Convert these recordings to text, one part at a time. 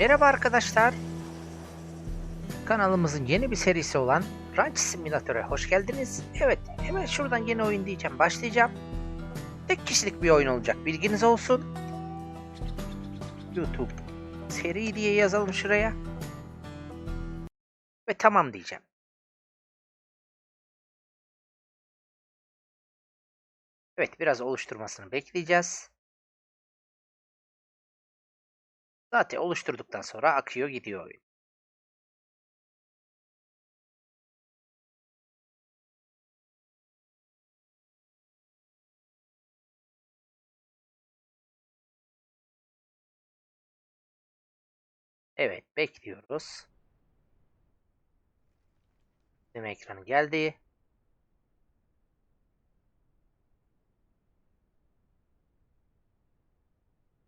Merhaba arkadaşlar. Kanalımızın yeni bir serisi olan Ranch Simulator'a hoş geldiniz. Evet, hemen şuradan yeni oyun diyeceğim. Başlayacağım. Tek kişilik bir oyun olacak. Bilginiz olsun. YouTube seri diye yazalım şuraya. Ve tamam diyeceğim. Evet, biraz oluşturmasını bekleyeceğiz. Zaten oluşturduktan sonra akıyor gidiyor oyun. Evet bekliyoruz. Benim ekranı geldi.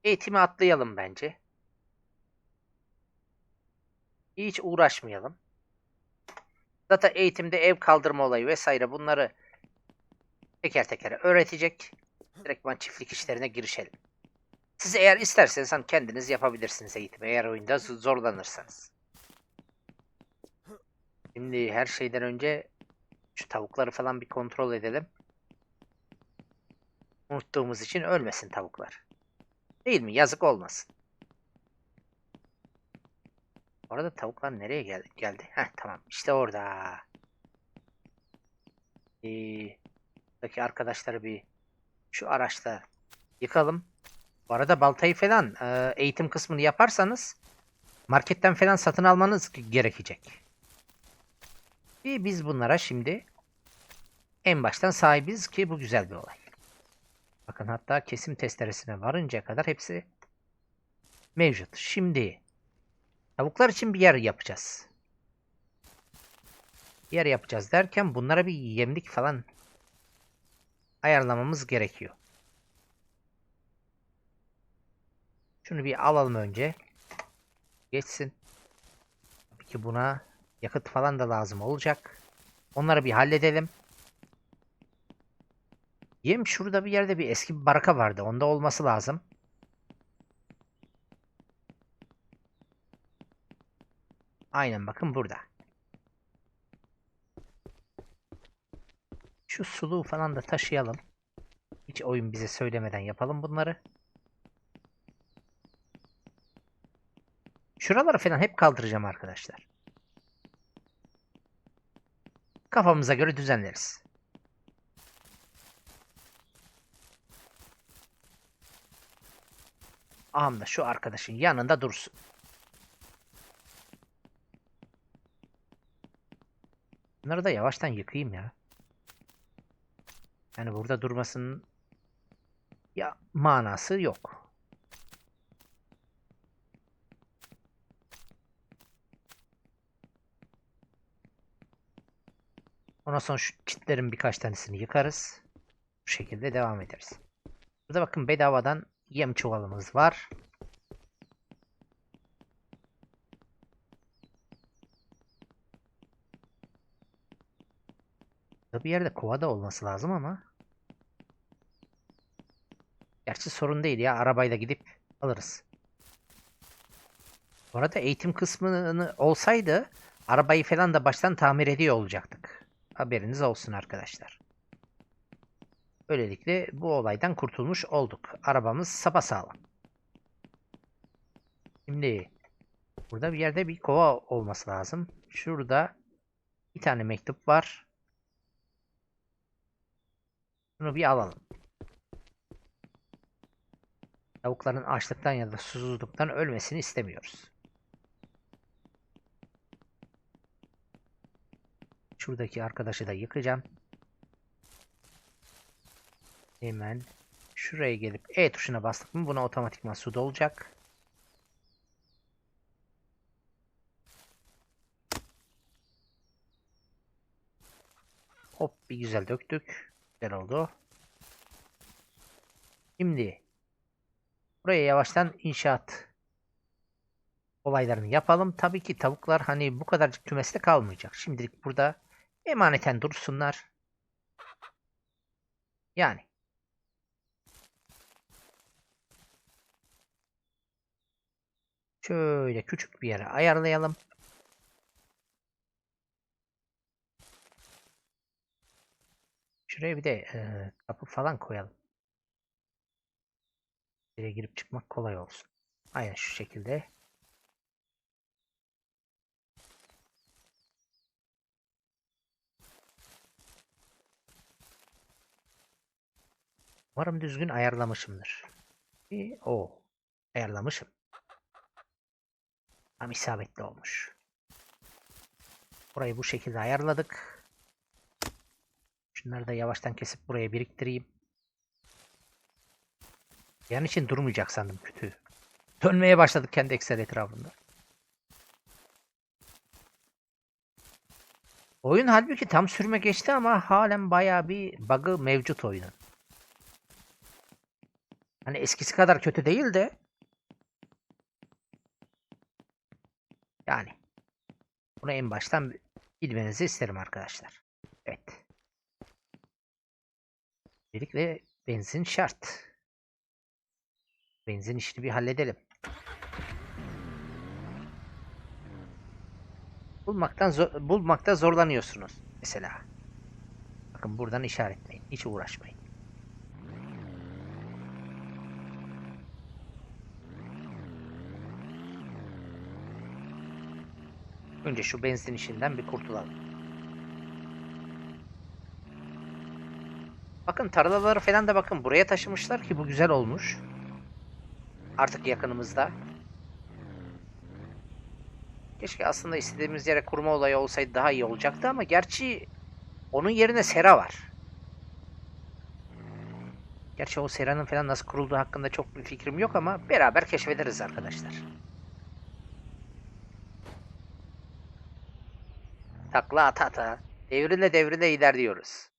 Eğitimi atlayalım bence. Hiç uğraşmayalım. Zaten eğitimde ev kaldırma olayı vesaire bunları teker teker öğretecek. Direktman çiftlik işlerine girişelim. Siz eğer isterseniz hani kendiniz yapabilirsiniz eğitimi eğer oyunda zorlanırsanız. Şimdi her şeyden önce şu tavukları falan bir kontrol edelim. Unuttuğumuz için ölmesin tavuklar. Değil mi? Yazık olmasın. Bu arada tavuklar nereye geldi? Geldi. Heh tamam. İşte orada. Ee, arkadaşları bir şu araçta yıkalım. Bu arada baltayı falan e, eğitim kısmını yaparsanız marketten falan satın almanız gerekecek. Ve biz bunlara şimdi en baştan sahibiz ki bu güzel bir olay. Bakın hatta kesim testeresine varıncaya kadar hepsi mevcut. Şimdi tavuklar için bir yer yapacağız. Bir yer yapacağız derken bunlara bir yemlik falan ayarlamamız gerekiyor. Şunu bir alalım önce. Geçsin. Tabii ki buna yakıt falan da lazım olacak. Onları bir halledelim. Yem şurada bir yerde bir eski bir baraka vardı. Onda olması lazım. Aynen bakın burada. Şu suluğu falan da taşıyalım. Hiç oyun bize söylemeden yapalım bunları. Şuraları falan hep kaldıracağım arkadaşlar. Kafamıza göre düzenleriz. Ağam da şu arkadaşın yanında dursun. Bunları da yavaştan yıkayayım ya. Yani burada durmasının ya manası yok. Ondan sonra şu çitlerin birkaç tanesini yıkarız. Bu şekilde devam ederiz. Burada bakın bedavadan yem çuvalımız var. Bir yerde kova da olması lazım ama. Gerçi sorun değil ya. Arabayla gidip alırız. Bu arada eğitim kısmını olsaydı arabayı falan da baştan tamir ediyor olacaktık. Haberiniz olsun arkadaşlar. Böylelikle bu olaydan kurtulmuş olduk. Arabamız sapasağlam. Şimdi burada bir yerde bir kova olması lazım. Şurada bir tane mektup var. Bunu bir alalım. Tavukların açlıktan ya da susuzluktan ölmesini istemiyoruz. Şuradaki arkadaşı da yıkacağım. Hemen şuraya gelip E tuşuna bastık mı buna otomatikman su dolacak. Hop bir güzel döktük. Güzel oldu. Şimdi buraya yavaştan inşaat olaylarını yapalım. Tabii ki tavuklar hani bu kadarcık kümeste kalmayacak. Şimdilik burada emaneten dursunlar. Yani. Şöyle küçük bir yere ayarlayalım. Şuraya bir de e, kapı falan koyalım. Buraya girip çıkmak kolay olsun. Aynen şu şekilde. Umarım düzgün ayarlamışımdır. Bir, o ayarlamışım. Tam isabetli olmuş. Burayı bu şekilde ayarladık. Şunları da yavaştan kesip buraya biriktireyim. Yan için durmayacak sandım kötü. Dönmeye başladık kendi eksel etrafında. Oyun halbuki tam sürme geçti ama halen bayağı bir bug'ı mevcut oyunun. Hani eskisi kadar kötü değil de yani bunu en baştan bilmenizi isterim arkadaşlar. Evet. Öncelikle benzin şart. Benzin işini bir halledelim. Bulmaktan zor, bulmakta zorlanıyorsunuz mesela. Bakın buradan işaretleyin. Hiç uğraşmayın. Önce şu benzin işinden bir kurtulalım. Bakın tarlaları falan da bakın buraya taşımışlar ki bu güzel olmuş. Artık yakınımızda. Keşke aslında istediğimiz yere kurma olayı olsaydı daha iyi olacaktı ama gerçi onun yerine sera var. Gerçi o seranın falan nasıl kurulduğu hakkında çok bir fikrim yok ama beraber keşfederiz arkadaşlar. Takla ata ata. Devrile devrile ilerliyoruz.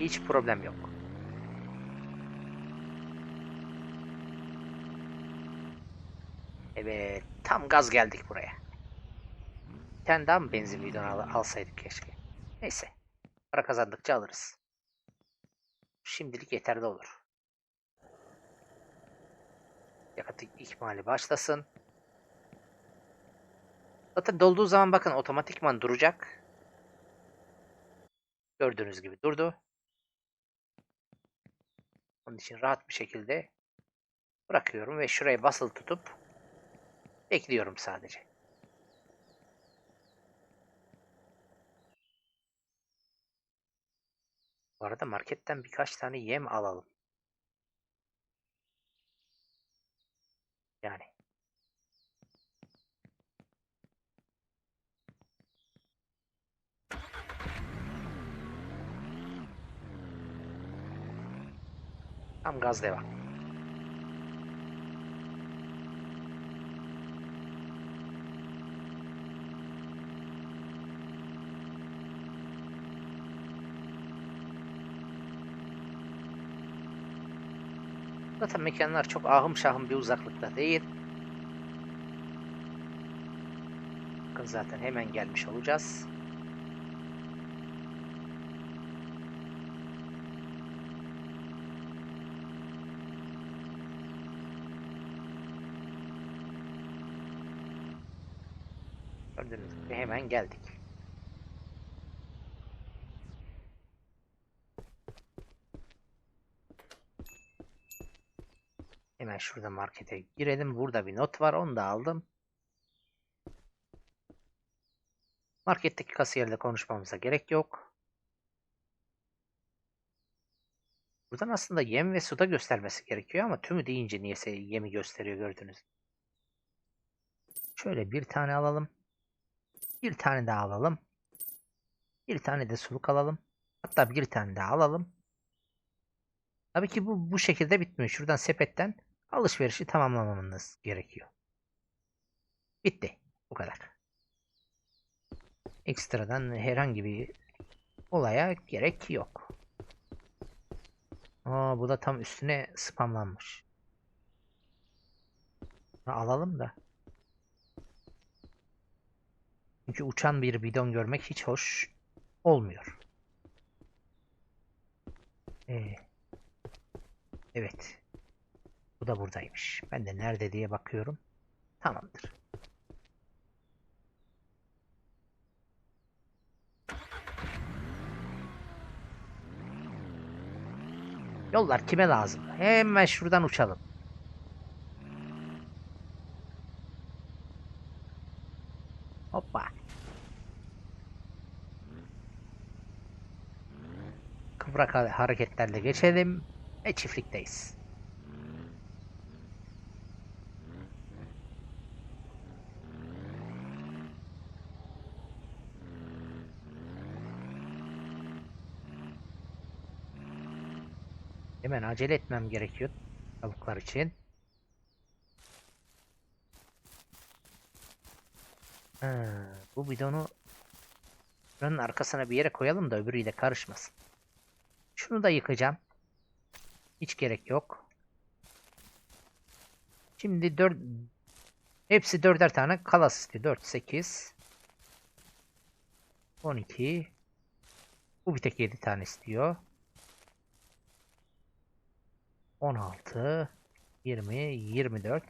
Hiç problem yok. Evet, tam gaz geldik buraya. Bir tane daha mı benzin bidonu al alsaydık keşke. Neyse, para kazandıkça alırız. Şimdilik yeterli olur. Yakıt ikmali başlasın. Zaten dolduğu zaman bakın otomatikman duracak. Gördüğünüz gibi durdu. Onun için rahat bir şekilde bırakıyorum ve şuraya basılı tutup bekliyorum sadece. Bu arada marketten birkaç tane yem alalım. Yani. Tam gaz devam. Zaten mekanlar çok ahım şahım bir uzaklıkta değil. Bakın zaten hemen gelmiş olacağız. Gibi hemen geldik. Hemen şurada markete girelim. Burada bir not var. Onu da aldım. Marketteki kasiyerle konuşmamıza gerek yok. Buradan aslında yem ve suda göstermesi gerekiyor ama tümü deyince niyeyse yemi gösteriyor gördünüz. Şöyle bir tane alalım. Bir tane daha alalım. Bir tane de suluk alalım. Hatta bir tane daha alalım. Tabii ki bu bu şekilde bitmiyor. Şuradan sepetten alışverişi tamamlamamız gerekiyor. Bitti. Bu kadar. Ekstradan herhangi bir olaya gerek yok. Aa, bu da tam üstüne spamlanmış. Alalım da. Çünkü uçan bir bidon görmek hiç hoş olmuyor. Ee, evet. Bu da buradaymış. Ben de nerede diye bakıyorum. Tamamdır. Yollar kime lazım? Hemen şuradan uçalım. Hoppa. Ha- hareketlerle geçelim ve çiftlikteyiz. Hemen acele etmem gerekiyor tavuklar için. Ha, bu bidonu buranın arkasına bir yere koyalım da öbürüyle karışmasın. Şunu da yıkacağım. Hiç gerek yok. Şimdi 4 hepsi dörder tane kalas istiyor. 4 8 12 Bu bir tek 7 tane istiyor. 16 20 24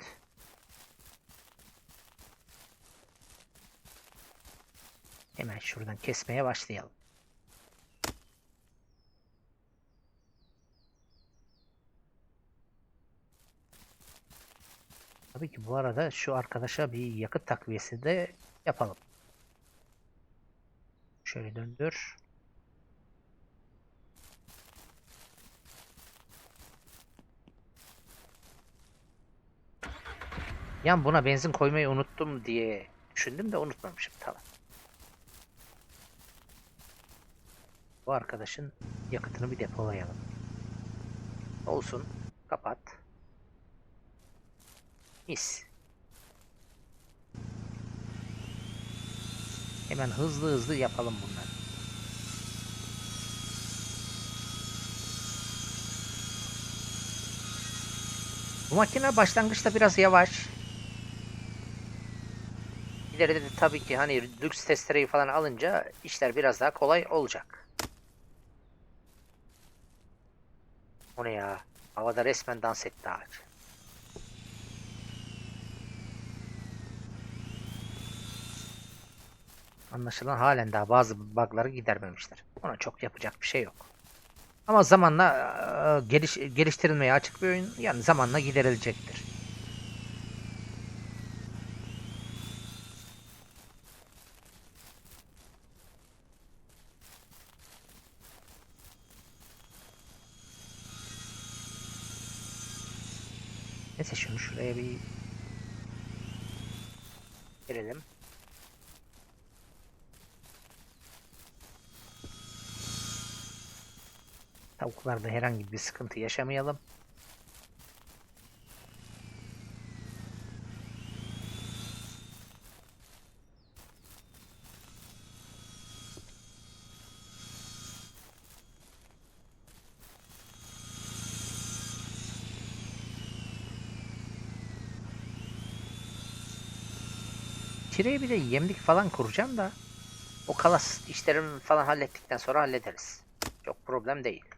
Hemen şuradan kesmeye başlayalım. Tabii ki bu arada şu arkadaşa bir yakıt takviyesi de yapalım. Şöyle döndür. Yan buna benzin koymayı unuttum diye düşündüm de unutmamışım. Tamam. Bu arkadaşın yakıtını bir depolayalım. Olsun. Kapat. Mis. Hemen hızlı hızlı yapalım bunları. Bu makine başlangıçta biraz yavaş. İleride de tabii ki hani lüks testereyi falan alınca işler biraz daha kolay olacak. O ne ya? Havada resmen dans etti ağaç. Anlaşılan halen daha bazı bug'ları gidermemişler. Ona çok yapacak bir şey yok. Ama zamanla eee, geliş, geliştirilmeye açık bir oyun. Yani zamanla giderilecektir. Neyse şunu şuraya bir Tavuklarda herhangi bir sıkıntı yaşamayalım. Tireye bir de yemlik falan kuracağım da o kalas işlerimi falan hallettikten sonra hallederiz. Çok problem değil.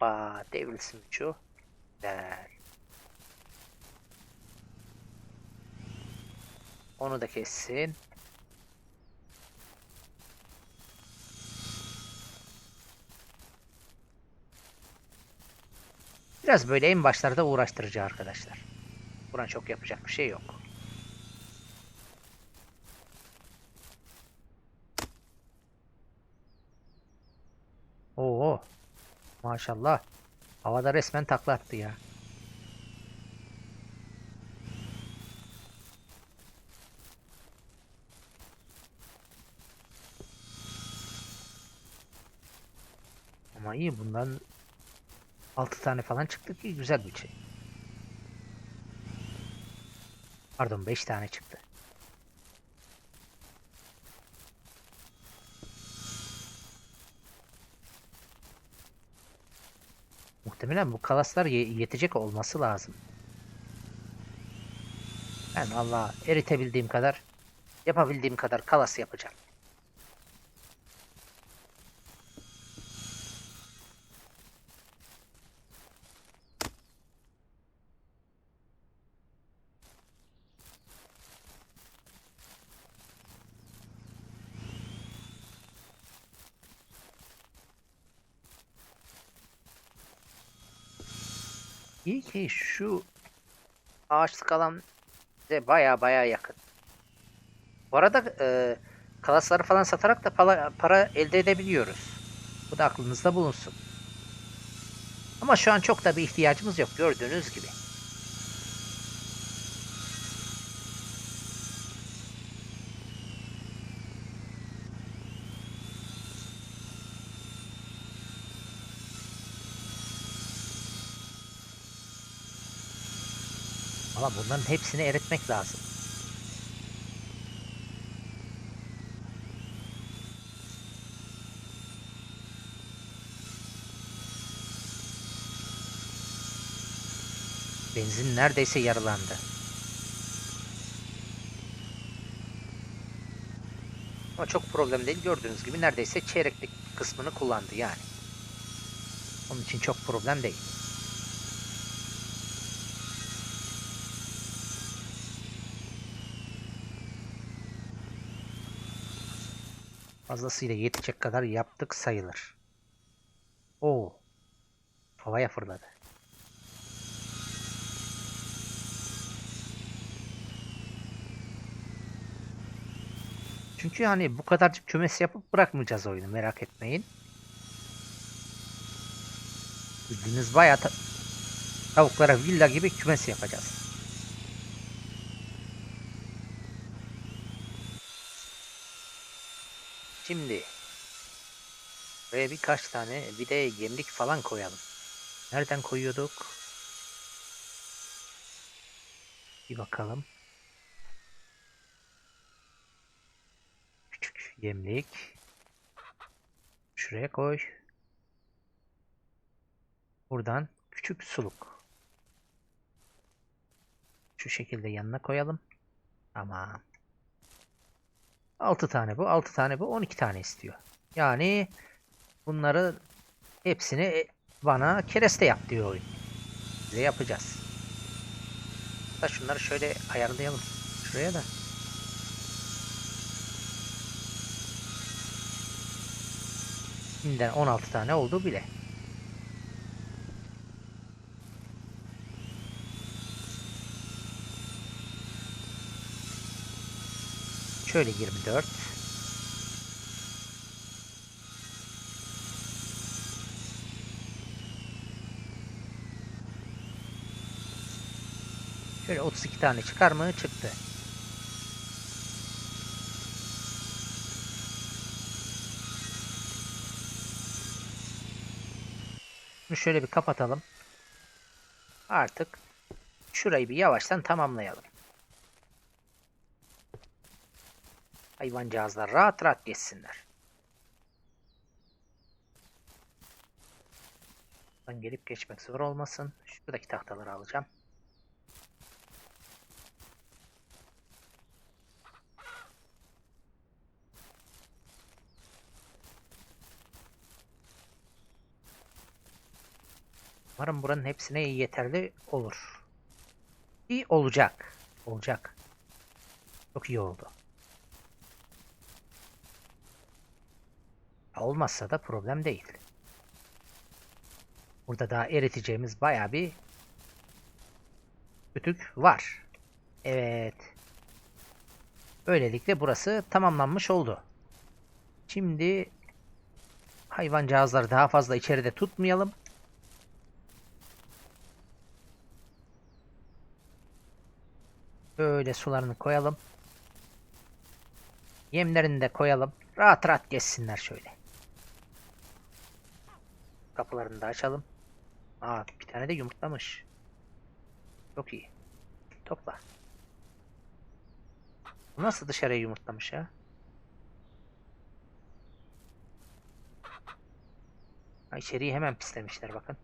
Hoppa devrilsin şu. Güzel. Onu da kessin. Biraz böyle en başlarda uğraştırıcı arkadaşlar. Buna çok yapacak bir şey yok. Oo. Maşallah. Havada resmen takla attı ya. Ama iyi bundan 6 tane falan çıktı ki güzel bir şey. Pardon 5 tane çıktı. Muhtemelen bu kalaslar ye- yetecek olması lazım. Ben Allah eritebildiğim kadar yapabildiğim kadar kalas yapacağım. İyi ki şu ağaçlık alan bize baya baya yakın. Bu arada e, kalasları falan satarak da para, para elde edebiliyoruz. Bu da aklınızda bulunsun. Ama şu an çok da bir ihtiyacımız yok gördüğünüz gibi. Ama bunların hepsini eritmek lazım. Benzin neredeyse yarılandı. Ama çok problem değil. Gördüğünüz gibi neredeyse çeyreklik kısmını kullandı yani. Onun için çok problem değil. Fazlasıyla yetecek kadar yaptık sayılır. Oo. Havaya fırladı. Çünkü hani bu kadarcık kümes yapıp bırakmayacağız oyunu merak etmeyin. Bildiğiniz bayağı ta- tavuklara villa gibi kümes yapacağız. Şimdi buraya birkaç tane bir de yemlik falan koyalım. Nereden koyuyorduk? Bir bakalım. Küçük yemlik. Şuraya koy. Buradan küçük suluk. Şu şekilde yanına koyalım. Tamam. 6 tane bu, 6 tane bu, 12 tane istiyor. Yani bunları hepsini e, bana kereste yap diyor oyun. Bize yapacağız. Da şunları şöyle ayarlayalım. Şuraya da. Şimdiden 16 tane oldu bile. Şöyle 24. Şöyle 32 tane çıkar mı? Çıktı. Bunu şöyle bir kapatalım. Artık şurayı bir yavaştan tamamlayalım. Hayvancağızlar rahat rahat geçsinler. Ben gelip geçmek zor olmasın. Şuradaki tahtaları alacağım. Umarım buranın hepsine yeterli olur. İyi olacak. Olacak. Çok iyi oldu. Olmazsa da problem değil. Burada daha eriteceğimiz baya bir kütük var. Evet. Böylelikle burası tamamlanmış oldu. Şimdi hayvancağızları daha fazla içeride tutmayalım. Böyle sularını koyalım. Yemlerini de koyalım. Rahat rahat geçsinler şöyle. Kapılarını da açalım. Aa bir tane de yumurtlamış. Çok iyi. Topla. Bu nasıl dışarıya yumurtlamış ya? Ha, içeriği hemen pislemişler bakın.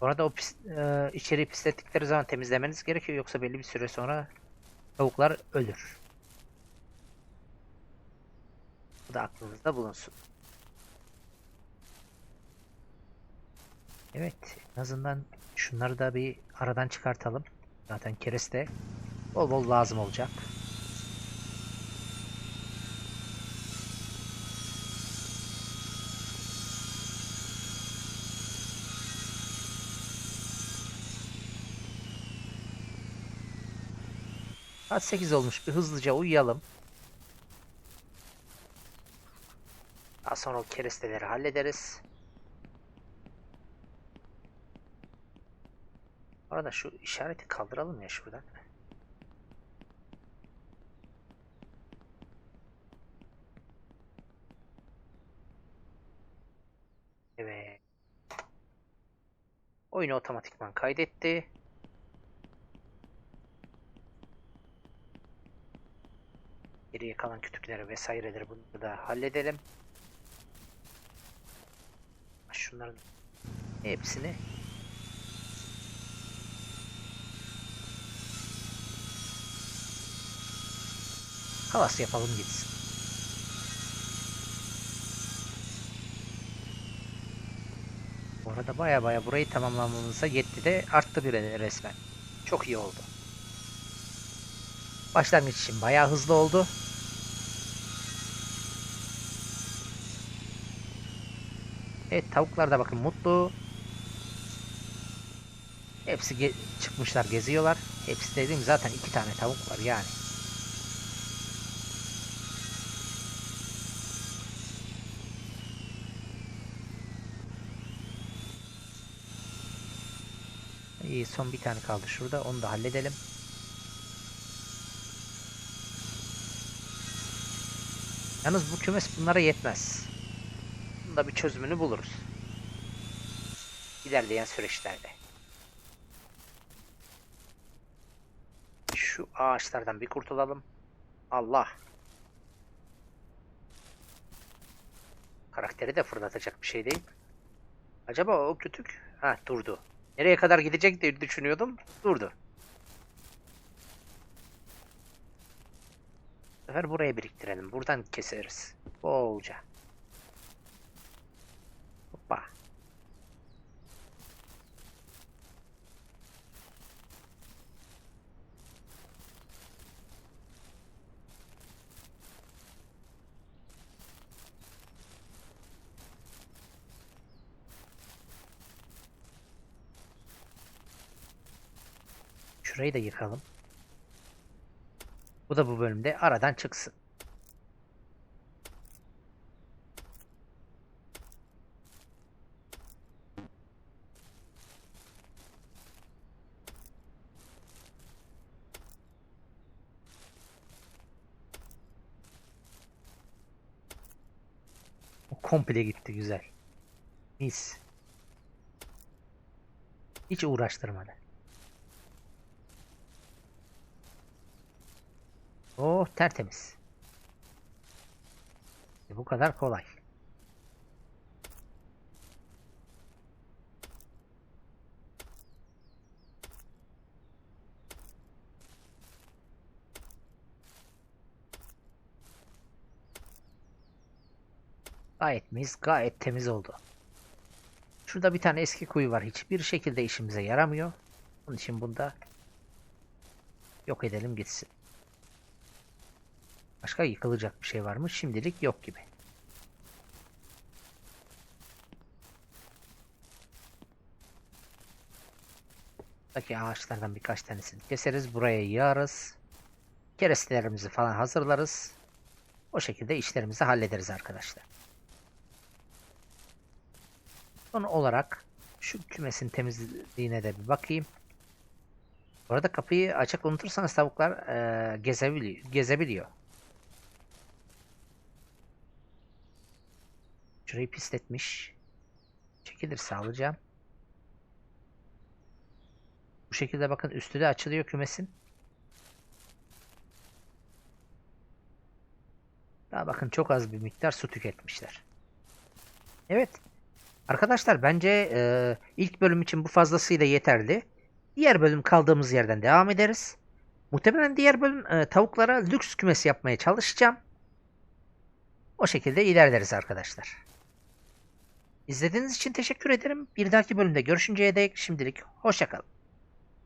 Bu arada o pis, e, içeriği pislettikleri zaman temizlemeniz gerekiyor yoksa belli bir süre sonra tavuklar ölür. Bu da aklınızda bulunsun. Evet en azından şunları da bir aradan çıkartalım. Zaten kereste bol bol lazım olacak. Saat 8 olmuş. Bir hızlıca uyuyalım. Daha sonra o keresteleri hallederiz. Arada şu işareti kaldıralım ya şuradan. Evet. Oyunu otomatikman kaydetti. Geriye kalan kütükleri vesaireleri bunu da halledelim. Şunların hepsini havas yapalım gitsin. Bu arada baya baya burayı tamamlamamıza yetti de arttı bir resmen. Çok iyi oldu. Başlangıç için baya hızlı oldu. Evet tavuklar da bakın mutlu. Hepsi ge- çıkmışlar geziyorlar. Hepsi dediğim zaten iki tane tavuk var yani. İyi son bir tane kaldı şurada onu da halledelim. Yalnız bu kümes bunlara yetmez. Bunun da bir çözümünü buluruz. İlerleyen süreçlerde. Şu ağaçlardan bir kurtulalım. Allah. Karakteri de fırlatacak bir şey değil. Acaba o kütük? Ha durdu. Nereye kadar gidecek diye düşünüyordum. Durdu. Bu sefer buraya biriktirelim. Buradan keseriz. Bolca. Hoppa. Şurayı da yıkalım. Bu da bu bölümde aradan çıksın. O komple gitti güzel. Mis. Hiç uğraştırmadı. Oh tertemiz. E, Bu kadar kolay. Gayet mis, gayet temiz oldu. Şurada bir tane eski kuyu var. Hiçbir şekilde işimize yaramıyor. Onun için bunda yok edelim gitsin. Başka yıkılacak bir şey var mı? Şimdilik yok gibi. Buradaki ağaçlardan birkaç tanesini keseriz. Buraya yığarız. Kerestelerimizi falan hazırlarız. O şekilde işlerimizi hallederiz arkadaşlar. Son olarak şu kümesin temizliğine de bir bakayım. Bu arada kapıyı açık unutursanız tavuklar e, gezebiliyor. gezebiliyor. Şurayı pisletmiş. Çekilir sağlayacağım. Bu şekilde bakın üstü de açılıyor kümesin. Daha bakın çok az bir miktar su tüketmişler. Evet. Arkadaşlar bence e, ilk bölüm için bu fazlasıyla yeterli. Diğer bölüm kaldığımız yerden devam ederiz. Muhtemelen diğer bölüm e, tavuklara lüks kümesi yapmaya çalışacağım. O şekilde ilerleriz arkadaşlar. İzlediğiniz için teşekkür ederim. Bir dahaki bölümde görüşünceye dek şimdilik hoşçakalın.